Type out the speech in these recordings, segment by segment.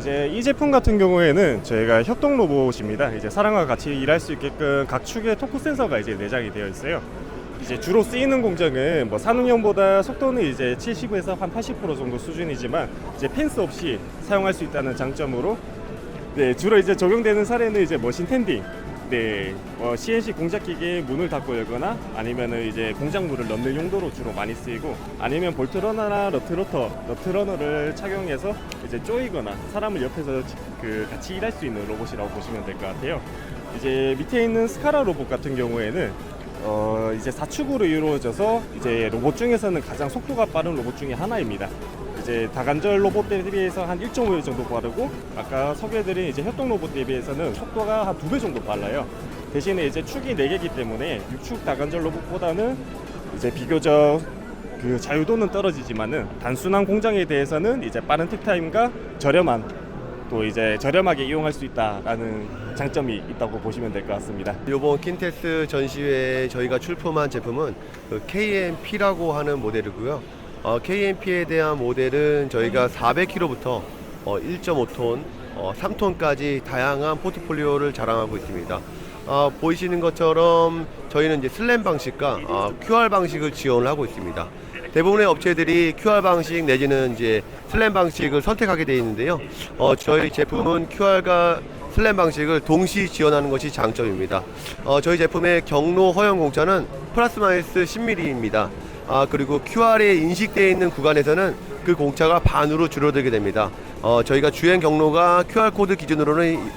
이제 이 제품 같은 경우에는 저희가 협동 로봇입니다. 이제 사람과 같이 일할 수 있게끔 각 축에 토크 센서가 이제 내장이 되어 있어요. 이제 주로 쓰이는 공정은 뭐 산업용보다 속도는 이제 70에서 한 80% 정도 수준이지만 이제 펜스 없이 사용할 수 있다는 장점으로 네, 주로 이제 적용되는 사례는 이제 머신 텐딩, 네, 어, CNC 공작 기계에 문을 닫고 열거나 아니면은 이제 공작물을 넣는 용도로 주로 많이 쓰이고 아니면 볼트러너나 너트로터, 너트러너를 착용해서 이제 쪼이거나 사람을 옆에서 지- 그 같이 일할 수 있는 로봇이라고 보시면 될 것 같아요. 이제 밑에 있는 스카라 로봇 같은 경우에는 어, 이제 4축으로 이루어져서 이제 로봇 중에서는 가장 속도가 빠른 로봇 중에 하나입니다. 이제 다관절 로봇 대비해서 한 1.5배 정도 빠르고 아까 소개해드린 이제 협동 로봇 대비해서는 속도가 한두배 정도 빨라요. 대신에 이제 축이 4개이기 때문에 6축 다관절 로봇보다는 이제 비교적 그 자유도는 떨어지지만은 단순한 공장에 대해서는 이제 빠른 틱타임과 저렴한 또 이제 저렴하게 이용할 수 있다라는 장점이 있다고 보시면 될 것 같습니다. 이번 킨테스 전시회에 저희가 출품한 제품은 그 KMP라고 하는 모델이고요. 어, KMP에 대한 모델은 저희가 400kg부터 어, 1.5톤, 어, 3톤까지 다양한 포트폴리오를 자랑하고 있습니다. 어, 보이시는 것처럼 저희는 이제 슬램 방식과 어, QR 방식을 지원을 하고 있습니다. 대부분의 업체들이 QR 방식 내지는 이제 슬램 방식을 선택하게 되어 있는데요. 어, 저희 제품은 QR과 슬램 방식을 동시 지원하는 것이 장점입니다. 어, 저희 제품의 경로 허용 공차는 플러스 마이너스 10mm입니다. 아, 그리고 QR에 인식되어 있는 구간에서는 그 공차가 반으로 줄어들게 됩니다. 어, 저희가 주행 경로가 QR 코드 기준으로는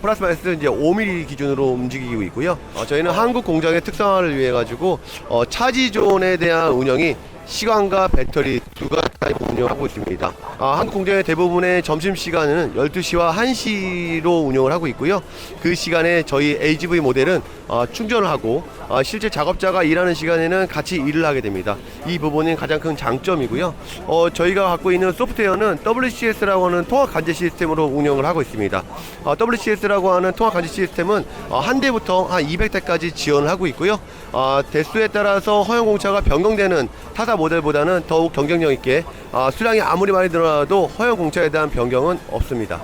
플러스 마이너스 이제 5mm 기준으로 움직이고 있고요. 어, 저희는 한국 공장의 특성화를 위해 가지고 어, 차지 존에 대한 운영이 시간과 배터리 두 가지 운영하고 있습니다. 아, 한국 공장의 대부분의 점심 시간은 12시와 1시로 운영을 하고 있고요. 그 시간에 저희 AGV 모델은 어, 충전을 하고 어, 실제 작업자가 일하는 시간에는 같이 일을 하게 됩니다. 이 부분이 가장 큰 장점이고요. 어, 저희가 갖고 있는 소프트웨어는 WCS라고 하는 통합 관제 시스템으로 운영을 하고 있습니다. 어, WCS라고 하는 통합 관제 시스템은 어, 한 대부터 한 200대까지 지원을 하고 있고요. 어, 대수에 따라서 허용 공차가 변경되는 타사 모델보다는 더욱 경쟁력 있게 어, 수량이 아무리 많이 늘어나도 허용 공차에 대한 변경은 없습니다.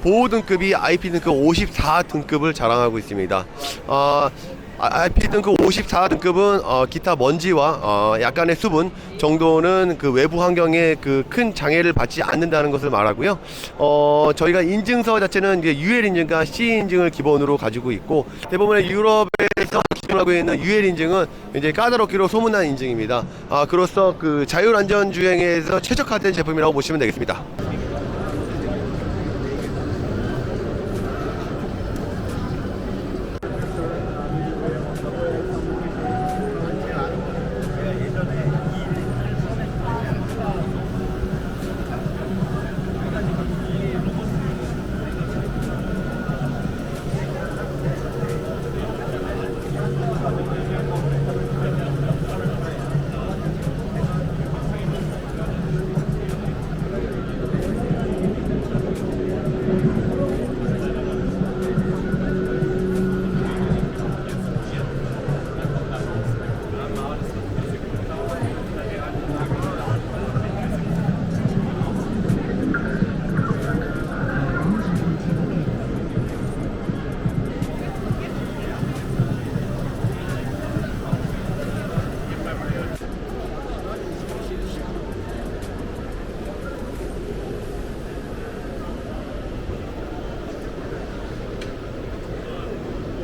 보호 등급이 IP 등급 54 등급을 자랑하고 있습니다. 어, IP 등급 54 등급은 어, 기타 먼지와 어, 약간의 수분 정도는 그 외부 환경에 그 큰 장애를 받지 않는다는 것을 말하고요. 어, 저희가 인증서 자체는 이제 UL 인증과 C 인증을 기본으로 가지고 있고 대부분의 유럽 에서 기준하고 있는 UL 인증은 이제 까다롭기로 소문난 인증입니다. 아, 그로써 그 자율 안전 주행에서 최적화된 제품이라고 보시면 되겠습니다.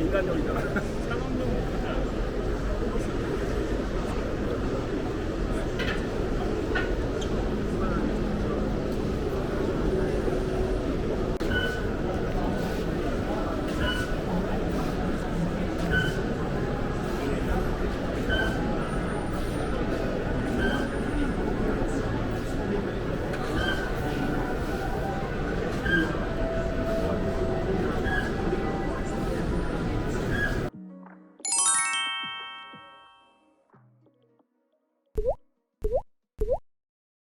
間で降りた。